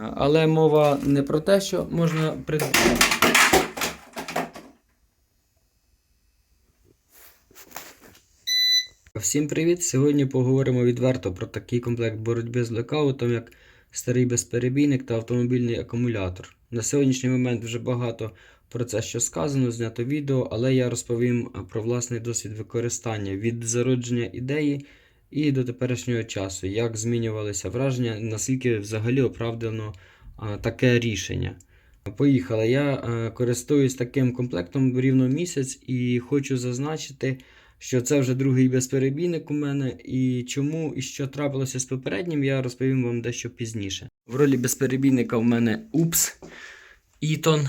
Але мова не про те, що можна придбати. Всім привіт! Сьогодні поговоримо відверто про такий комплект боротьби з блекаутом, як старий безперебійник та автомобільний акумулятор. На сьогоднішній момент вже багато про це що сказано, знято відео, але я розповім про власний досвід використання від зародження ідеї і до теперішнього часу, як змінювалися враження, наскільки взагалі оправдано таке рішення. Поїхали. Я е, користуюсь таким комплектом рівно місяць і хочу зазначити, що це вже другий безперебійник у мене. І чому і що трапилося з попереднім, я розповім вам дещо пізніше. В ролі безперебійника в мене UPS Eton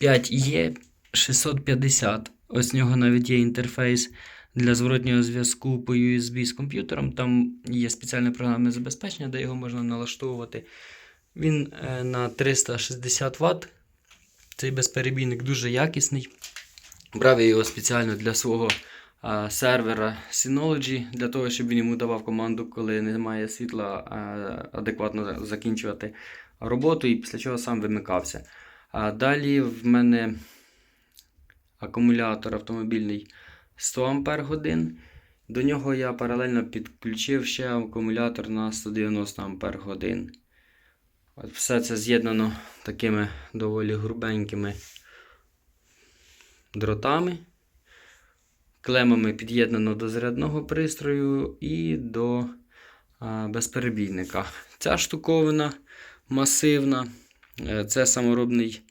5E 650. Ось в нього навіть є інтерфейс для зворотнього зв'язку по USB з комп'ютером. Там є спеціальне програмне забезпечення, де його можна налаштовувати. Він е, на 360 Вт. Цей безперебійник дуже якісний. Брав я його спеціально для свого сервера Synology, для того, щоб він йому давав команду, коли немає світла, адекватно закінчувати роботу, і після чого сам вимикався. Далі в мене акумулятор автомобільний 100 Ампер годин. До нього я паралельно підключив ще акумулятор на 190 Ампер годин. Все це з'єднано такими доволі грубенькими дротами. Клемами під'єднано до зарядного пристрою і до безперебійника. Ця штуковина масивна. Е, Це саморобний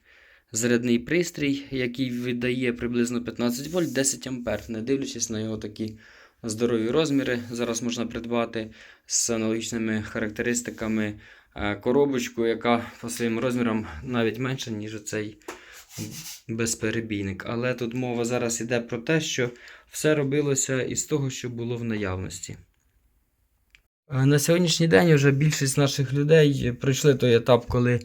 зарядний пристрій, який видає приблизно 15 вольт 10 ампер, не дивлячись на його такі здорові розміри. Зараз можна придбати з аналогічними характеристиками е, коробочку, яка по своїм розмірам навіть менша, ніж цей безперебійник. Але тут мова зараз йде про те, що все робилося із того, що було в наявності. Е, На сьогоднішній день вже більшість наших людей пройшли той етап, коли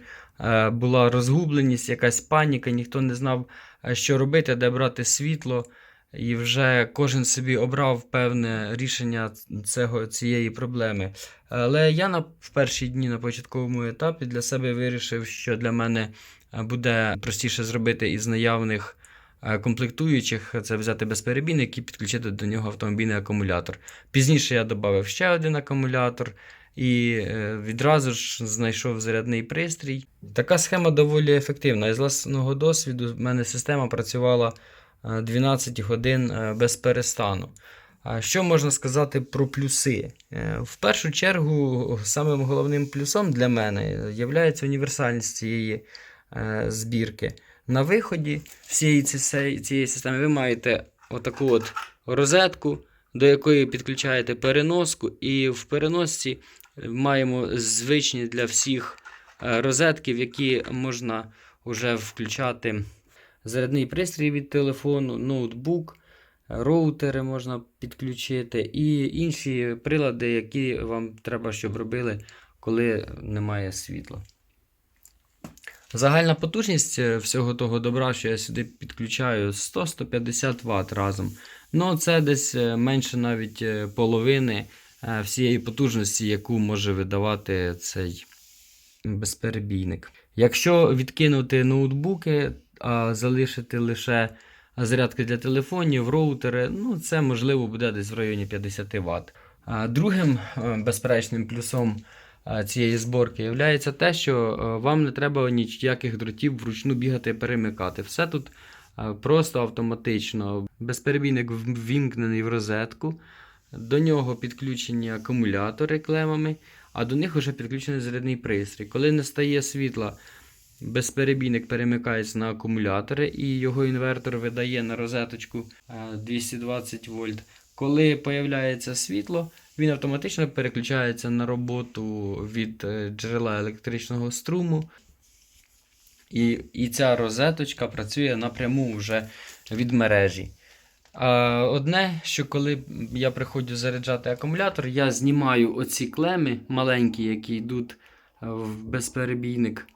була розгубленість, якась паніка, ніхто не знав, е, що робити, де брати світло. І вже кожен собі обрав певне рішення цього, цієї проблеми. Але я на, в перші дні на початковому етапі для себе вирішив, що для мене е, буде простіше зробити із наявних е, комплектуючих це взяти безперебійник і підключити до нього автомобільний акумулятор. Пізніше я додав ще один акумулятор і е, відразу ж знайшов зарядний пристрій. Така схема доволі ефективна. Із власного досвіду в мене система працювала е, 12 годин е, без перестану. Що можна сказати про плюси? Е, В першу чергу, самим головним плюсом для мене є універсальність цієї е, збірки. На виході всієї цієї системи ви маєте отаку от розетку, до якої підключаєте переноску, і в переносці маємо звичні для всіх е, розетки, в які можна вже включати зарядний пристрій від телефону, ноутбук, роутери можна підключити і інші прилади, які вам треба, щоб робили, коли немає світла. Загальна потужність е, всього того добра, що я сюди підключаю 100-150 Вт разом. Ну, це десь е, менше навіть половини всієї потужності, яку може видавати цей безперебійник. Якщо відкинути ноутбуки, а залишити лише зарядки для телефонів, роутери, ну це можливо буде десь в районі 50 Вт. Другим е, безперечним плюсом е, цієї зборки є те, що е, вам не треба ніяких дротів вручну бігати і перемикати. Все тут е, просто автоматично. Безперебійник ввімкнений в розетку, до нього підключені акумулятори клемами, а до них вже підключений зарядний пристрій. Коли не стає світла, безперебійник перемикається на акумулятори і його інвертор видає на розеточку е, 220 вольт. Коли появляється світло, він автоматично переключається на роботу від е, джерела електричного струму. І, і ця розеточка працює напряму вже від мережі. Одне, що коли я приходжу заряджати акумулятор, я знімаю оці клеми маленькі, які йдуть е, в безперебійник,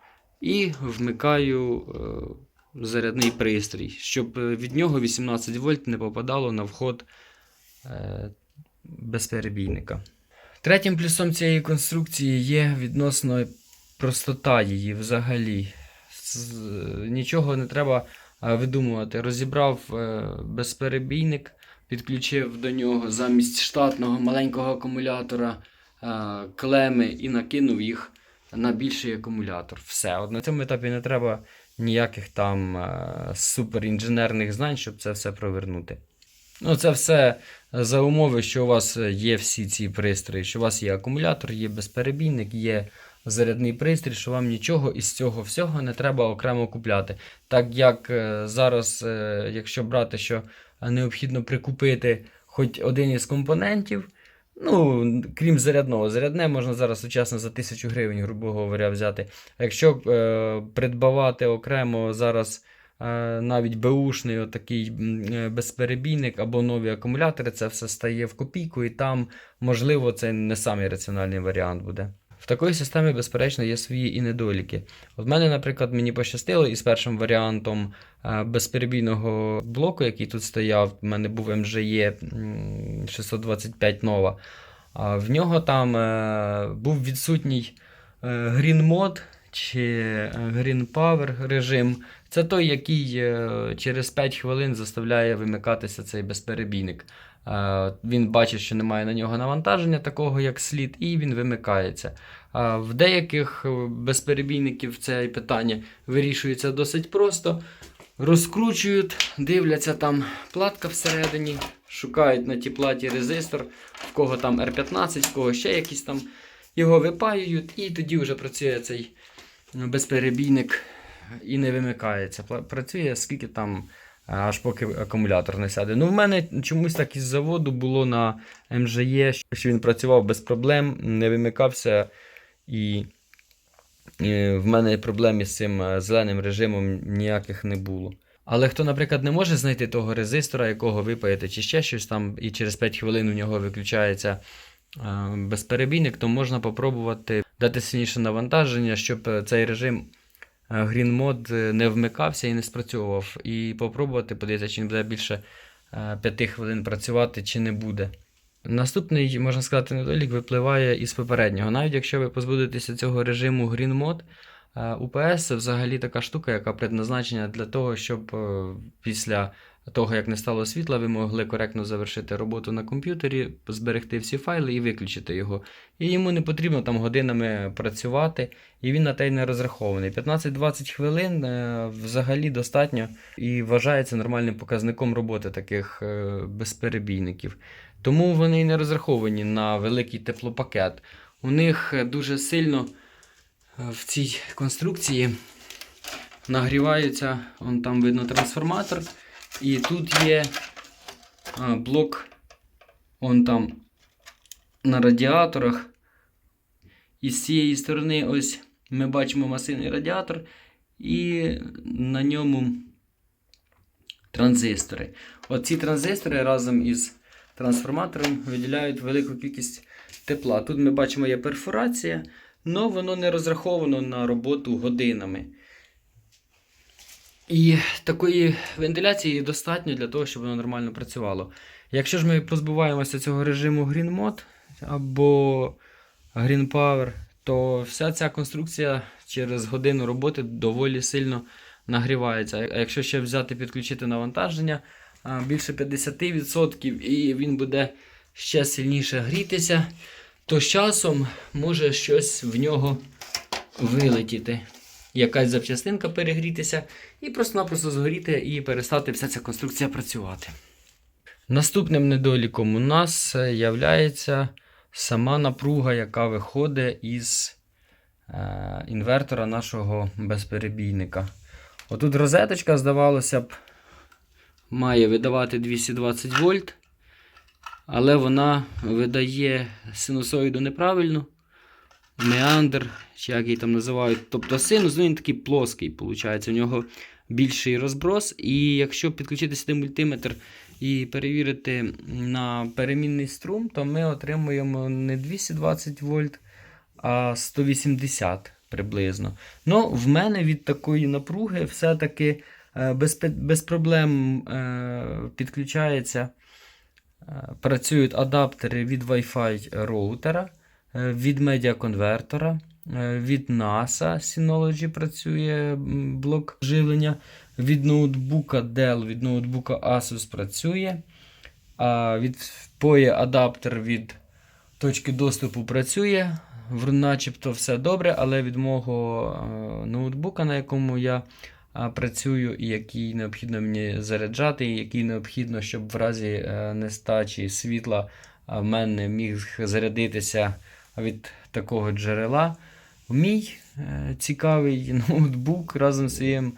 і вмикаю е, зарядний пристрій, щоб е, від нього 18 вольт не попадало на вход безперебійника. Третім плюсом цієї конструкції є відносно простота її взагалі. Нічого не треба видумувати. Розібрав е, безперебійник, підключив до нього замість штатного маленького акумулятора е, клеми і накинув їх на більший акумулятор. Все. От на цьому етапі не треба ніяких там е, суперінженерних знань, щоб це все провернути. Ну, це все за умови, що у вас є всі ці пристрої, що у вас є акумулятор, є безперебійник, є зарядний пристрій, що вам нічого із цього всього не треба окремо купляти. Так як е, зараз, е, якщо брати, що необхідно прикупити хоч один із компонентів, ну, крім зарядного, зарядне можна зараз сучасно за 1000 гривень, грубо говоря, взяти. А якщо е, придбавати окремо зараз е, навіть беушний отакий безперебійник або нові акумулятори, це все стає в копійку, і там, можливо, це не самий раціональний варіант буде. В такої системи, безперечно, є свої і недоліки. От мене, наприклад, мені пощастило із першим варіантом е, безперебійного блоку, який тут стояв, в мене був МЖЄ 625 нова. А в нього там е, був відсутній е, Green Mode чи е, Green Power режим. Це той, який е, через 5 хвилин заставляє вимикатися цей безперебійник. Е, Він бачить, що немає на нього навантаження, такого як слід, і він вимикається. В деяких е, безперебійників це питання вирішується досить просто. Розкручують, дивляться там платка всередині, шукають на тій платі резистор, в кого там R15, в кого ще якийсь там. Його випаюють, і тоді вже працює цей безперебійник і не вимикається. Працює скільки там, аж поки акумулятор не сяде. Ну, в мене чомусь так із заводу було на МЖЄ, що він працював без проблем, не вимикався. І в мене проблем із цим е, зеленим режимом ніяких не було. Але хто, наприклад, не може знайти того резистора, якого випаєте, чи ще щось там, і через 5 хвилин у нього виключається е, безперебійник, то можна попробувати дати сильніше навантаження, щоб е, цей режим е, Mode е, не вмикався і не спрацьовував. І попробувати подивитися, чи він буде більше 5 хвилин працювати, чи не буде. Наступний, можна сказати, недолік випливає із попереднього. Навіть якщо ви позбудетеся цього режиму Green Mode, е, UPS взагалі така штука, яка предназначена для того, щоб е, після того, як не стало світла, ви могли коректно завершити роботу на комп'ютері, зберегти всі файли і виключити його. І йому не потрібно там годинами працювати, і він на те й не розрахований. 15-20 хвилин е, взагалі достатньо і вважається нормальним показником роботи таких е, безперебійників. Тому вони й не розраховані на великий теплопакет. У них е, дуже сильно в цій конструкції нагрівається, он там видно трансформатор. І тут є а, блок, он там на радіаторах. І з цієї сторони ось ми бачимо масивний радіатор, і на ньому транзистори. Оці транзистори разом із трансформатором виділяють велику кількість тепла. Тут ми бачимо є перфорація, але воно не розраховано на роботу годинами. І такої вентиляції достатньо для того, щоб воно нормально працювало. Якщо ж ми позбуваємося цього режиму Green Mode або Green Power, то вся ця конструкція через годину роботи доволі сильно нагрівається. А якщо ще взяти підключити навантаження більше 50%, і він буде ще сильніше грітися, то з часом може щось в нього вилетіти. Якась запчастинка перегрітися і просто-напросто згоріти і перестати вся ця конструкція працювати. Наступним недоліком у нас є сама напруга, яка виходить із е, інвертора нашого безперебійника. Отут розеточка, здавалося б, має видавати 220 вольт, але вона видає синусоїду неправильно. Меандр, чи як її там називають. Тобто синус, ну він такий плоский, виходить. У нього більший розброс. І якщо підключити сюди мультиметр і перевірити на перемінний струм, то ми отримуємо не 220 вольт, а 180 приблизно. Ну, в мене від такої напруги все-таки е, без, без проблем е, підключається. е, Працюють адаптери від Wi-Fi роутера, від медіаконвертора Е, Від NASA Synology працює блок живлення. Від ноутбука Dell, від ноутбука Asus працює. А від POE адаптер від точки доступу працює. Начебто все добре, але від мого е, ноутбука, на якому я працюю, і який необхідно мені заряджати, і який необхідно, щоб в разі е, нестачі світла в мене міг зарядитися від такого джерела. Мій е, цікавий ноутбук разом з своїм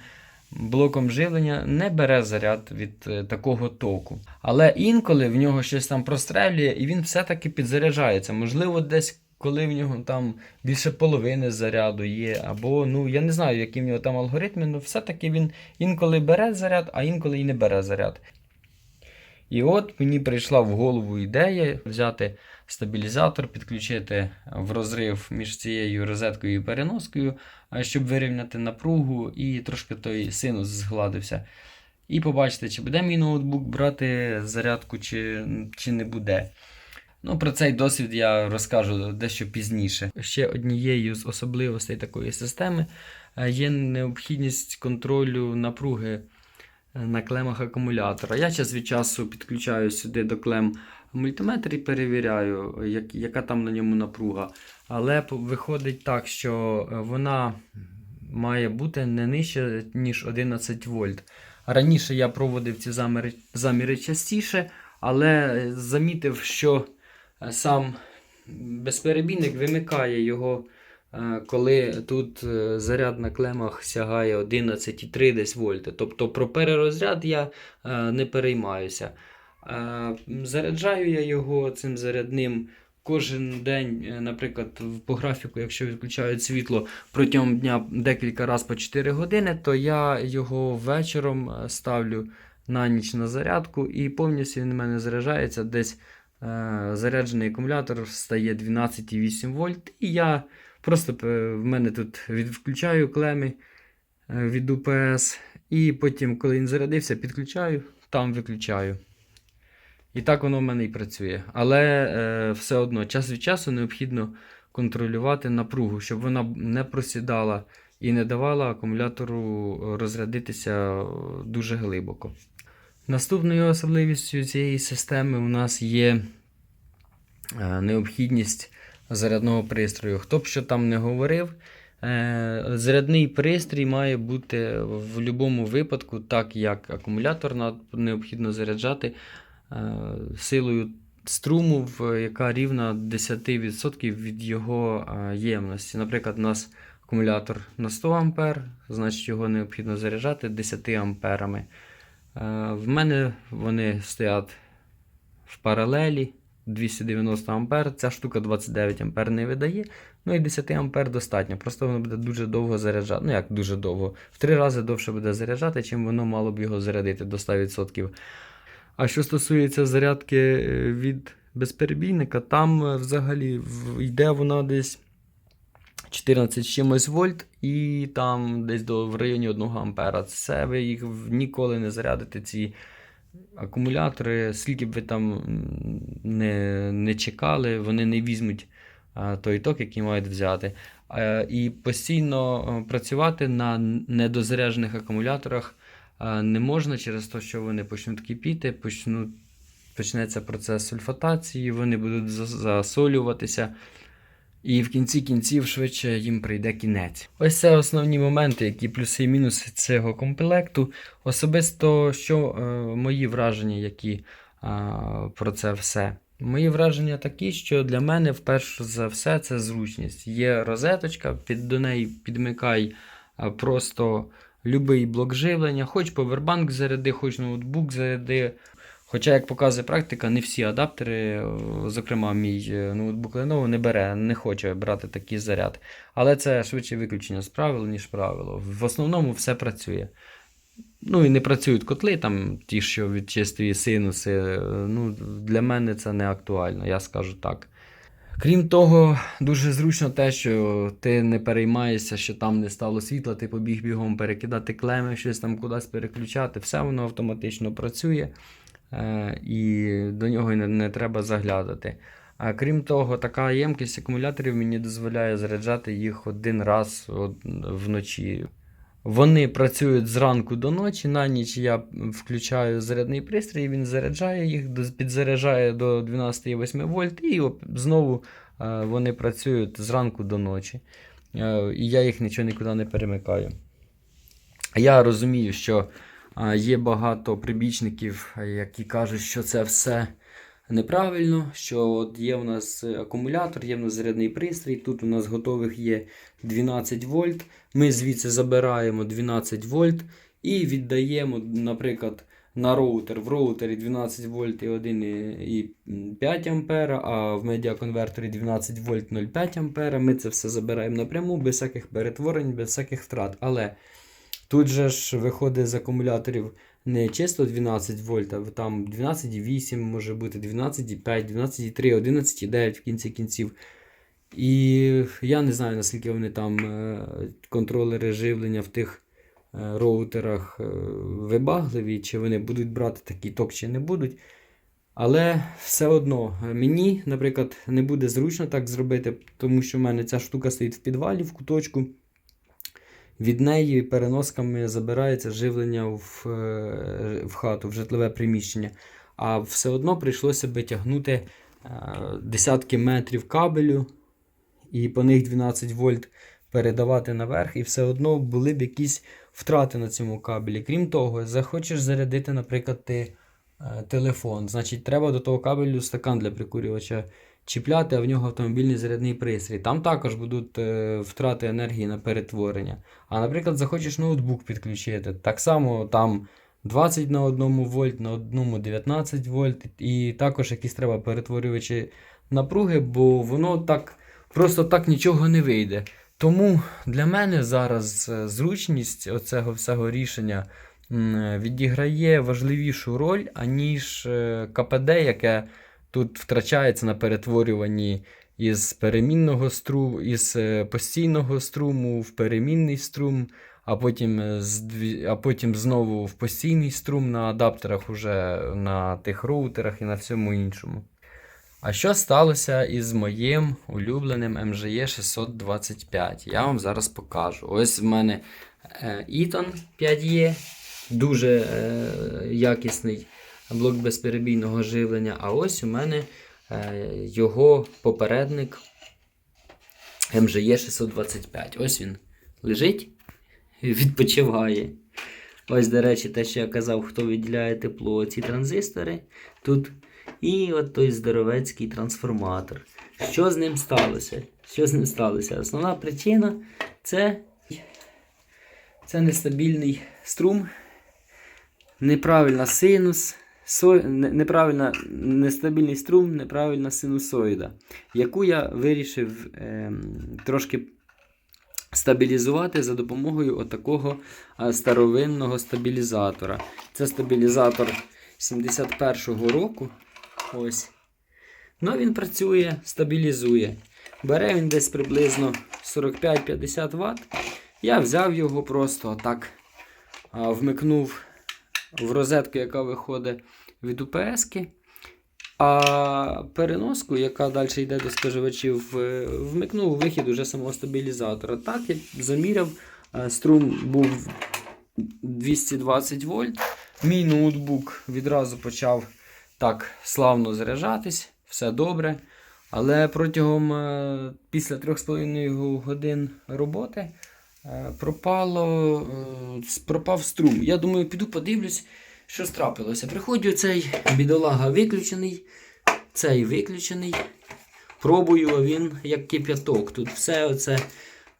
блоком живлення не бере заряд від е, такого току. Але інколи в нього щось там прострелює, і він все-таки підзаряджається. Можливо, десь коли в нього там більше половини заряду є, або ну я не знаю, які в нього там алгоритми, але все-таки він інколи бере заряд, а інколи і не бере заряд. І от мені прийшла в голову ідея взяти стабілізатор, підключити в розрив між цією розеткою і переноскою, щоб вирівняти напругу і трошки той синус згладився. І побачити, чи буде мій ноутбук брати зарядку, чи, чи не буде. Ну, про цей досвід я розкажу дещо пізніше. Ще однією з особливостей такої системи е, є необхідність контролю напруги е, на клемах акумулятора. Я час від часу підключаю сюди до клем мультиметр і перевіряю, як, яка там на ньому напруга. Але виходить так, що е, вона має бути не нижче, ніж 11 вольт. Раніше я проводив ці заміри, заміри частіше, але е, замітив, що е, сам безперебійник вимикає його, коли тут заряд на клемах сягає 11,3 десь вольти. Тобто про перерозряд я не переймаюся. Заряджаю я його цим зарядним кожен день, е, наприклад, по графіку, якщо відключають світло протягом дня декілька разів по 4 години, то я його вечором е, ставлю на ніч на зарядку і повністю він у мене заряджається. Десь е, заряджений акумулятор стає 12,8 вольт. І я просто в мене тут відключаю клеми від UPS, і потім, коли він зарядився, підключаю, там виключаю. І так воно в мене і працює. Але е, все одно час від часу необхідно контролювати напругу, щоб вона не просідала і не давала акумулятору розрядитися е, дуже глибоко. Наступною особливістю цієї системи у нас є е, необхідність зарядного пристрою. Хто б що там не говорив, е, зарядний пристрій має бути в будь-якому випадку, так як акумулятор необхідно заряджати е, силою струму, яка рівна 10% від його е, ємності. Наприклад, у нас акумулятор на 100 А, значить його необхідно заряджати 10 амперами. Е, В мене вони стоять в паралелі 290 ампер. Ця штука 29 ампер не видає. Ну і 10 ампер достатньо. Просто воно буде дуже довго заряджати. Ну як дуже довго. В три рази довше буде заряджати, чим воно мало б його зарядити до 100%. А що стосується зарядки е, від безперебійника, там е, взагалі йде вона десь 14 чимось вольт і там десь до в районі 1 ампера. Це ви їх ніколи не зарядите, ці акумулятори, скільки б ви там не, не чекали, вони не візьмуть той ток, який мають взяти. І постійно е, працювати на недозаряджених акумуляторах не можна через те, що вони почнуть кипіти, почнуть, почнеться процес сульфатації, вони будуть засолюватися. І в кінці кінців швидше їм прийде кінець. Ось це основні моменти, які плюси і мінуси цього комплекту. Особисто, що е, мої враження, які а, про це все. Мої враження такі, що для мене, вперше за все, це зручність. Є розеточка, під, до неї підмикай просто любий блок живлення, хоч повербанк заряди, хоч ноутбук заряди. Хоча, як показує практика, не всі адаптери, е, зокрема, мій е, ноутбук Lenovo не бере, не хоче брати такий заряд. Але це швидше виключення з правил, ніж правило. В основному все працює. Ну і не працюють котли, там ті, що від синуси. е, Ну, для мене це не актуально, я скажу так. Крім того, дуже зручно те, що ти не переймаєшся, що там не стало світла, ти побіг бігом перекидати клеми, щось там кудись переключати. Все воно автоматично працює, е, і до нього не, треба заглядати. А крім того, така ємкість акумуляторів мені дозволяє заряджати їх один раз вночі. Вони працюють зранку до ночі. На ніч я включаю зарядний пристрій, він заряджає їх, підзаряджає до 12,8 вольт, і знову е, вони працюють зранку до ночі. Е, І я їх нічого нікуди не перемикаю. Я розумію, що е, є багато прибічників, які кажуть, що це все неправильно, що от є у нас е, акумулятор, є у нас зарядний пристрій, тут у нас готових є 12 вольт. Ми звідси забираємо 12 вольт і віддаємо, наприклад, на роутер. В роутері 12 вольт і 1,5 ампера, а в медіаконверторі 12 вольт 0,5 ампера. Ми це все забираємо напряму, без всяких перетворень, без всяких втрат. Але тут же ж виходить з акумуляторів не чисто 12 вольт, а там 12,8 може бути, 12,5, 12,3, 11,9 в кінці кінців. І я не знаю, наскільки вони там е, контролери живлення в тих е, роутерах е, вибагливі, чи вони будуть брати такий ток, чи не будуть. Але все одно мені, наприклад, не буде зручно так зробити, тому що в мене ця штука стоїть в підвалі, в куточку. Від неї переносками забирається живлення в, е, в хату, в житлове приміщення. А все одно прийшлося би тягнути е, десятки метрів кабелю і по них 12 вольт передавати наверх, і все одно були б якісь втрати на цьому кабелі. Крім того, захочеш зарядити, наприклад, ти е, телефон, значить, треба до того кабелю стакан для прикурювача чіпляти, а в нього автомобільний зарядний пристрій. Там також будуть е, втрати енергії на перетворення. А, наприклад, захочеш ноутбук підключити. Так само там 20 на одному вольт, на одному 19 вольт, і також якісь треба перетворювачі напруги, бо воно так просто так нічого не вийде. Тому для мене зараз е, зручність оцього всього рішення відіграє важливішу роль, аніж е, КПД, яке тут втрачається на перетворюванні із перемінного струму, із е, постійного струму в перемінний струм, а потім, е, а потім знову в постійний струм на адаптерах, уже на тих роутерах і на всьому іншому. А що сталося із моїм улюбленим MGE 625? Я вам зараз покажу. Ось в мене е, Eaton 5E, дуже е, якісний блок безперебійного живлення. А ось у мене е, його попередник MGE 625. Ось він лежить, відпочиває. Ось, до речі, те, що я казав, хто виділяє тепло, ці транзистори тут. І от той здоровецький трансформатор. Що з ним сталося? Що з ним сталося? Основна причина це, це нестабільний струм, неправильна синус, со, неправильна, нестабільний струм, неправильна синусоїда, яку я вирішив ем, трошки стабілізувати за допомогою отакого старовинного стабілізатора. Це стабілізатор 71-го року. Ось. Ну, він працює, стабілізує. Бере він десь приблизно 45-50 Вт. Я взяв його просто так вмикнув в розетку, яка виходить від УПС-ки. А переноску, яка далі йде до споживачів, е, вмикнув вихід уже самого стабілізатора. Так, я заміряв, е, струм був 220 вольт. Мій ноутбук відразу почав так славно заряджатись, все добре. Але протягом е, після 3,5 годин роботи пропало, пропав струм. Я думаю, піду подивлюсь, що трапилося. Приходжу цей бідолага виключений, цей виключений. Пробую, а він як кип'яток. Тут все оце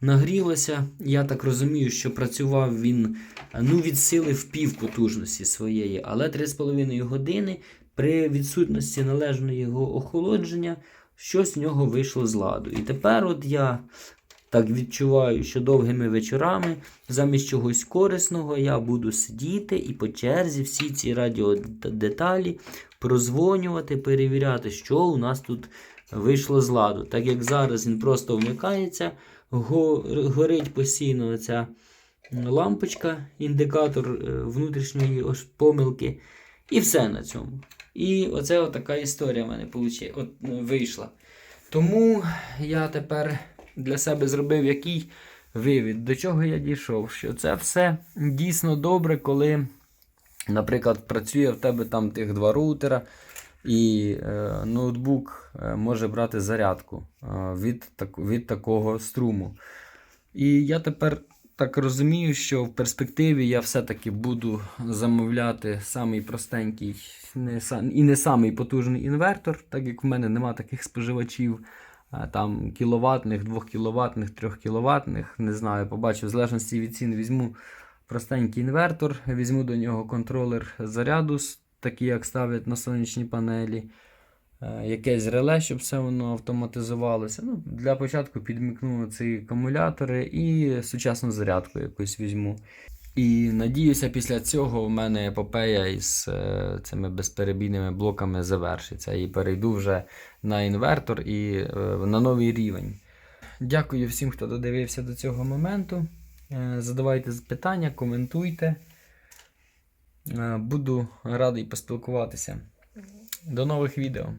нагрілося. Я так розумію, що працював він ну, від сили в пів потужності своєї, але 3,5 години при відсутності належного його охолодження щось в нього вийшло з ладу. І тепер от я так відчуваю, що довгими вечорами замість чогось корисного я буду сидіти і по черзі всі ці радіодеталі прозвонювати, перевіряти, що у нас тут вийшло з ладу. Так як зараз він просто вмикається, горить постійно ця лампочка, індикатор е, внутрішньої помилки, і все на цьому. І оце така історія в мене вийшла. Тому я тепер для себе зробив який вивід, до чого я дійшов, що це все дійсно добре, коли, наприклад, працює в тебе там тих два роутера, і е, ноутбук е, може брати зарядку е, від, так, від такого струму. І я тепер так розумію, що в перспективі я все-таки буду замовляти самий простенький не, і не самий потужний інвертор, так як в мене нема таких споживачів. А, Там кіловатних, 2 кіловатних, 3 кіловатних, не знаю, побачив, в залежності від цін візьму простенький інвертор, візьму до нього контролер заряду, такий, як ставлять на сонячні панелі, е, якесь реле, щоб все воно автоматизувалося. Ну, для початку підмікну ці акумулятори і сучасну зарядку якусь візьму. І надіюся, після цього в мене епопея із е, цими безперебійними блоками завершиться. І перейду вже на інвертор і е, на новий рівень. Дякую всім, хто додивився до цього моменту. Е, Задавайте питання, коментуйте. Буду радий поспілкуватися. До нових відео.